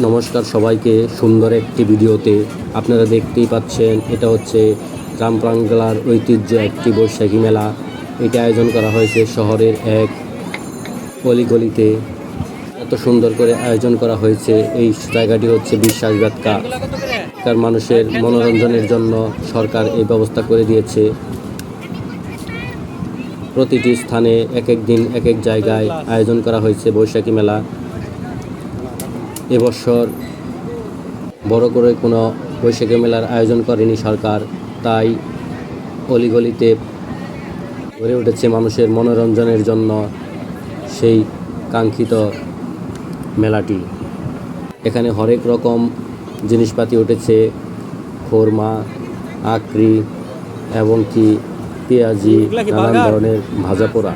নমস্কার সবাইকে। সুন্দর একটি ভিডিওতে আপনারা দেখতেই পাচ্ছেন, এটা হচ্ছে রামপ্রাঙ্গলার ঐতিহ্য একটি বৈশাখী মেলা। এটা আয়োজন করা হয়েছে শহরের এক অলিগলিতে এত সুন্দর করে আয়োজন করা হয়েছে। এই জায়গাটি হচ্ছে বিশ্বাস ব্যাতকা তার মানুষের মনোরঞ্জনের জন্য সরকার এই ব্যবস্থা করে দিয়েছে। প্রতিটি স্থানে এক এক দিন এক এক জায়গায় আয়োজন করা হয়েছে বৈশাখী মেলা। এবছর বড় করে কোনো বৈশাখী মেলার আয়োজন করেনি সরকার তাই অলিগলিতে গড়ে উঠেছে মানুষের মনোরঞ্জনের জন্য সেই কাঙ্ক্ষিত মেলাটি। এখানে হরেক রকম জিনিসপাতি উঠেছে খোরমা আকরি এবং কি পেঁয়াজি নানান ধরনের ভাজা পোড়া।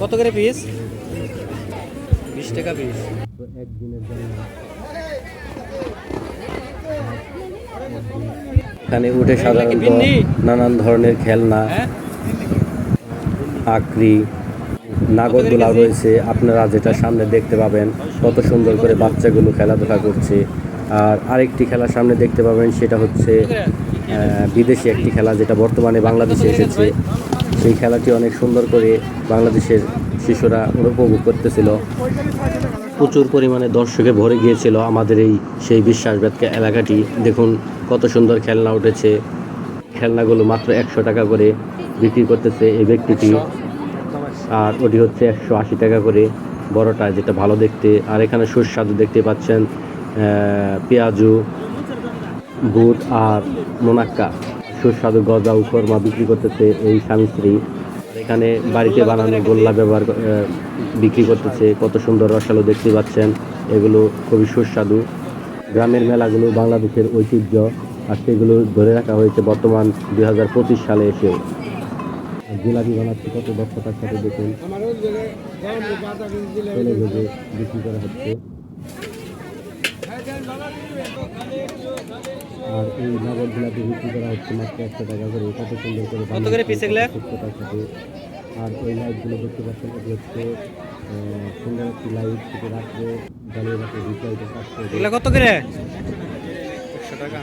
কত করে পিস বিশ টাকা পিস একদিনের জন্য এখানে উঠে সাধারণত নানান ধরনের খেলনা হ্যাঁ? আকরি নাগরদোলা রয়েছে। আপনারা যেটা সামনে দেখতে পাবেন কত সুন্দর করে বাচ্চাগুলো খেলাধুলা করছে। আর আরেকটি খেলা সামনে দেখতে পাবেন সেটা হচ্ছে আহ, বিদেশি একটি খেলা যেটা বর্তমানে বাংলাদেশে এসেছে। সেই খেলাটি অনেক সুন্দর করে বাংলাদেশের শিশুরা উপভোগ করতেছিল। প্রচুর পরিমাণে দর্শকে ভরে গিয়েছিল আমাদের এই সেই বিশ্বাস বেদকা এলাকাটি। দেখুন কত সুন্দর খেলনা উঠেছে। খেলনাগুলো মাত্র একশো টাকা করে বিক্রি করতেছে এই ব্যক্তিটি। আর ওটি হচ্ছে একশো আশি টাকা করে বড়টা, যেটা ভালো দেখতে। আর এখানে সুস্বাদু দেখতে পাচ্ছেন পেঁয়াজু, বুট আর মোনাক্কা সুস্বাদু গজা ও কর্মা বিক্রি করতেছে এই স্বামী স্ত্রী। এখানে বাড়িতে বানানো গোল্লা ব্যবহার বিক্রি করতেছে। কত সুন্দর রসালো দেখতে পাচ্ছেন। এগুলো খুবই সুস্বাদু। গ্রামের মেলাগুলো বাংলাদেশের ঐতিহ্য। আর সেগুলো ধরে রাখা হয়েছে বর্তমান দু হাজার পঁচিশ সালে আর জিলাপি বানাচ্ছে কত দক্ষতার সাথে দেখুন। বিক্রি করা হচ্ছে। আর এই নগর জিলাপি বিক্রি করা হচ্ছে মাত্র একশো টাকা করে কত সুন্দর করে কত করে piece এগুলা? আর ওই লাইটগুলো দেখতে পাচ্ছেন এটি হচ্ছে আহ, সুন্দর একটি লাইট থেকে রাত্রে জ্বালিয়ে রাখে রিচ লাইটের কাজ করে কত করে? একশো টাকা।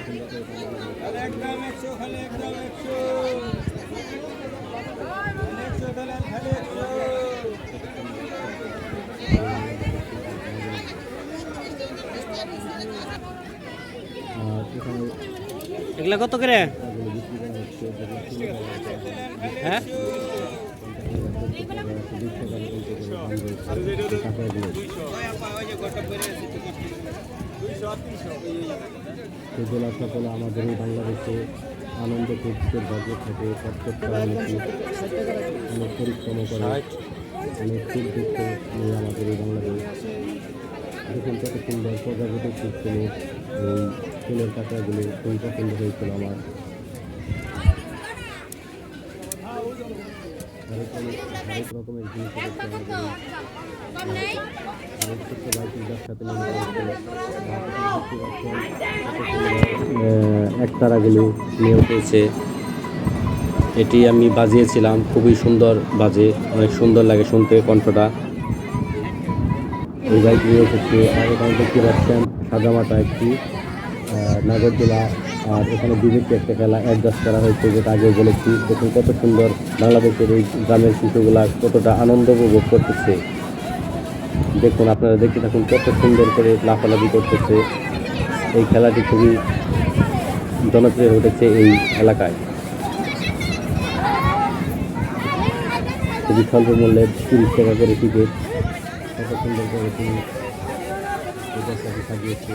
এগুলা কত করে। হ্যাঁ? সেগুলো সকলে আমাদের এই বাংলাদেশে আনন্দ খুঁজতে ভরপুর থাকে প্রত্যেকটা মানুষই অনেক পরিশ্রম করে অনেক সুখ দুঃখ নিয়ে আমাদের এই বাংলাদেশ। দেখুন কত সুন্দর প্রজাপতি সিস্টেমে এই ফুলের কাঁচাগুলো খুবই পছন্দ হয়েছিল আমার? হরেক নিয়ে একতারাগুলো নিয়ে উঠেছে এটি আমি বাজিয়েছিলাম, খুবই সুন্দর বাজে, অনেক সুন্দর লাগে শুনতে কণ্ঠটা। এই বাইক নিয়ে এসেছে আর এখানে দেখতে পাচ্ছেন সাদামাটা একটি নাগরদোলা আর এখানে বিজেপি একটা খেলা অ্যাডজাস্ট করা হয়েছে, যেটা আগে বলেছি। দেখুন কত সুন্দর বাংলাদেশের এই গ্রামের শিশুগুলা কতটা আনন্দ উপভোগ করতেছে। দেখুন আপনারা দেখতে থাকুন কত সুন্দর করে লাফালাফি করতেছে। এই খেলাটি খুবই জনপ্রিয় উঠেছে এই এলাকায়। খুবই স্বল্প মূল্যে তিরিশ টাকা করে টিকিট কত সুন্দর করে তিনি পূজার সাথে সাজিয়েছে